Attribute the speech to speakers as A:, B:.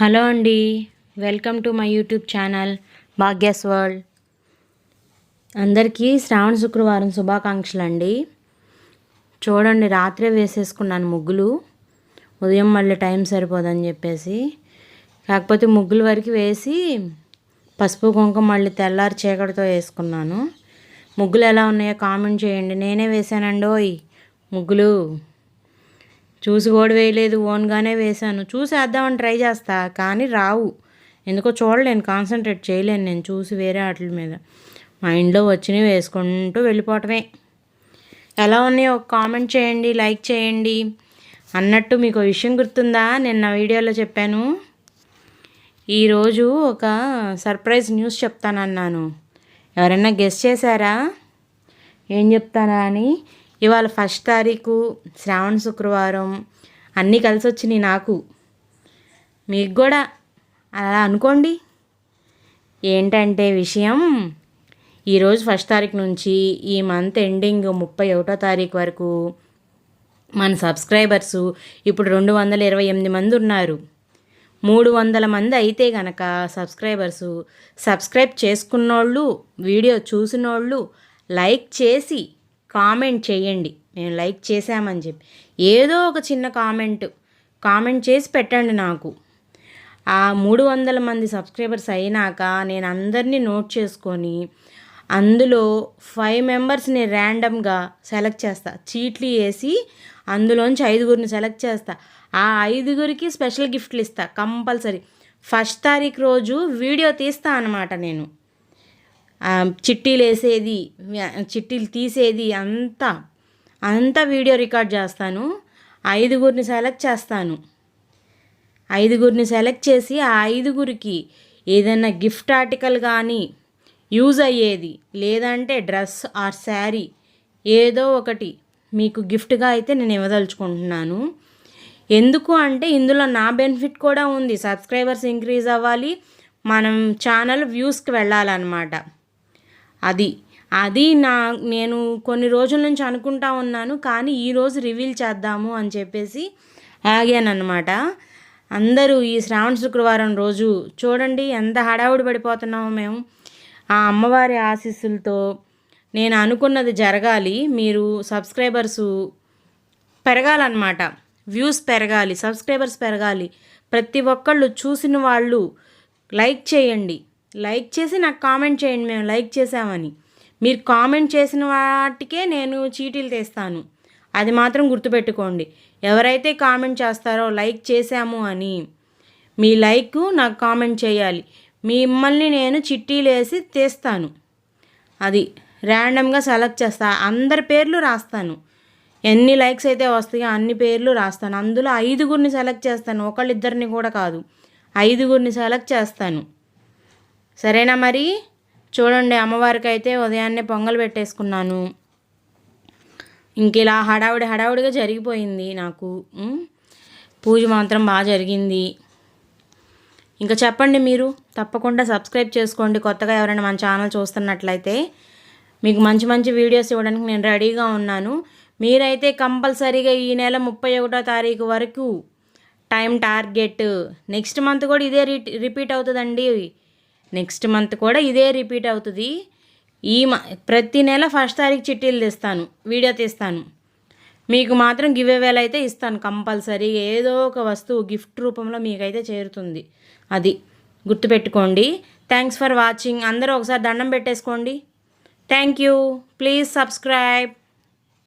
A: Hello అండి. Welcome to my YouTube channel Bhagyas world. అందరికీ శ్రావణ శుక్రవారం శుభాకాంక్షలు అండి చూడండి రాత్రే వేసేసుకున్నాను ముగ్గులు. ఉదయం మళ్ళీ టైం సరిపోదని చెప్పేసి. కాకపోతే ముగ్గుల వరకు వేసి పసుపు కుంకుమ మళ్ళీ తెల్లారి చీకటితో వేసుకున్నాను. ముగ్గులు ఎలా ఉన్నాయో కామెంట్ చేయండి. నేనే వేసానండి ఓయ్ ముగ్గులు. చూసి కూడా వేయలేదు ఓన్గానే వేశాను. చూసి వేద్దామని ట్రై చేస్తా కానీ రావు. ఎందుకో చూడలేను కాన్సన్ట్రేట్ చేయలేను నేను చూసి వేరే వాటి మీద. మైండ్లో వచ్చినవి వేసుకుంటూ వెళ్ళిపోవటమే. ఎలా ఉన్నాయో ఒక కామెంట్ చేయండి లైక్ చేయండి. అన్నట్టు మీకు విషయం గుర్తుందా? నిన్న వీడియోలో చెప్పాను. ఈరోజు ఒక సర్ప్రైజ్ న్యూస్ చెప్తానన్నాను. ఎవరైనా గెస్ట్ చేశారా? ఏం చెప్తానా అని ఇవాళ ఫస్ట్ తారీఖు శ్రావణ శుక్రవారం అన్నీ కలిసి వచ్చినాయి నాకు. మీకు కూడా అలా అనుకోండి. ఏంటంటే విషయం ఈరోజు ఫస్ట్ తారీఖు నుంచి ఈ మంత్ ఎండింగ్ ముప్పై ఒకటో తారీఖు వరకు మన సబ్స్క్రైబర్సు ఇప్పుడు రెండు వందల ఇరవై ఎనిమిది మంది ఉన్నారు. మూడు వందల మంది అయితే గనక సబ్స్క్రైబర్సు సబ్స్క్రైబ్ చేసుకున్నోళ్ళు వీడియో చూసినోళ్ళు లైక్ చేసి కామెంట్ చేయండి. మేము లైక్ చేశామని చెప్పి. ఏదో ఒక చిన్న కామెంట్ కామెంట్ చేసి పెట్టండి నాకు. ఆ మూడు వందల మంది సబ్స్క్రైబర్స్ అయినాక నేను అందరినీ నోట్ చేసుకొని అందులో ఫైవ్ మెంబర్స్ని ర్యాండమ్గా సెలెక్ట్ చేస్తా. చీట్లు వేసి అందులోంచి ఐదుగురిని సెలెక్ట్ చేస్తా. ఆ ఐదుగురికి స్పెషల్ గిఫ్ట్లు ఇస్తా కంపల్సరీ. ఫస్ట్ తారీఖు రోజు వీడియో తీస్తా అనమాట నేను. చిట్టీలు వేసేది చిట్టీలు తీసేది అంతా అంతా వీడియో రికార్డ్ చేస్తాను. ఐదుగురిని సెలెక్ట్ చేస్తాను. ఐదుగురిని సెలెక్ట్ చేసి ఆ ఐదుగురికి ఏదైనా గిఫ్ట్ ఆర్టికల్ కానీ యూజ్ అయ్యేది లేదంటే డ్రెస్ ఆర్ శారీ ఏదో ఒకటి మీకు గిఫ్ట్గా అయితే నేను ఇవ్వదలుచుకుంటున్నాను. ఎందుకు అంటే ఇందులో నా బెనిఫిట్ కూడా ఉంది. సబ్స్క్రైబర్స్ ఇంక్రీజ్ అవ్వాలి. మనం ఛానల్ వ్యూస్కి వెళ్ళాలన్నమాట. అది. అది నా నేను కొన్ని రోజుల నుంచి అనుకుంటా ఉన్నాను కానీ ఈరోజు రివీల్ చేద్దాము అని చెప్పేసి ఆగానన్నమాట. అందరూ ఈ శ్రావణ శుక్రవారం రోజు చూడండి ఎంత హడావుడి పడిపోతున్నామో మేము. ఆ అమ్మవారి ఆశీస్సులతో నేను అనుకున్నది జరగాలి మీరు సబ్స్క్రైబర్సు పెరగాలన్నమాట. వ్యూస్ పెరగాలి సబ్స్క్రైబర్స్ పెరగాలి. ప్రతి ఒక్కళ్ళు చూసిన వాళ్ళు లైక్ చేయండి. లైక్ చేసి నాకు కామెంట్ చేయండి మేము లైక్ చేసామని. మీరు కామెంట్ చేసిన వాటికే నేను చీటీలు తెస్తాను. అది మాత్రం గుర్తుపెట్టుకోండి. ఎవరైతే కామెంట్ చేస్తారో లైక్ చేశాము అని మీ లైక్ నాకు కామెంట్ చేయాలి. మిమ్మల్ని నేను చిట్టీలు వేసి తీస్తాను. అది ర్యాండమ్గా సెలెక్ట్ చేస్తా. అందరి పేర్లు రాస్తాను. ఎన్ని లైక్స్ అయితే వస్తాయో అన్ని పేర్లు రాస్తాను. అందులో ఐదుగురిని సెలెక్ట్ చేస్తాను. ఒకళ్ళిద్దరిని కూడా కాదు. ఐదుగురిని సెలెక్ట్ చేస్తాను. సరేనా మరి? చూడండి అమ్మవారికి అయితే ఉదయాన్నే పొంగల్ పెట్టేసుకున్నాను. ఇంక ఇలా హడావుడి హడావుడిగా జరిగిపోయింది నాకు. పూజ మాత్రం బాగా జరిగింది. ఇంకా చెప్పండి మీరు తప్పకుండా సబ్స్క్రైబ్ చేసుకోండి. కొత్తగా ఎవరైనా మన ఛానల్ చూస్తున్నట్లయితే మీకు మంచి మంచి వీడియోస్ ఇవ్వడానికి నేను రెడీగా ఉన్నాను. మీరైతే కంపల్సరీగా ఈ నెల ముప్పై ఒకటో తారీఖు వరకు టైం టార్గెట్. నెక్స్ట్ మంత్ కూడా ఇదే రిపీట్ అవుతుందండి. నెక్స్ట్ మంత్ కూడా ఇదే రిపీట్ అవుతుంది. ఈ ప్రతి నెల ఫస్ట్ తారీఖు చిట్టీలు తీస్తాను వీడియో తీస్తాను. మీకు మాత్రం గివ్ అవేలు అయితే ఇస్తాను కంపల్సరీ. ఏదో ఒక వస్తువు గిఫ్ట్ రూపంలో మీకైతే చేరుతుంది. అది గుర్తుపెట్టుకోండి. థ్యాంక్స్ ఫర్ వాచింగ్ అందరూ ఒకసారి దండం పెట్టేసుకోండి. Thank you please subscribe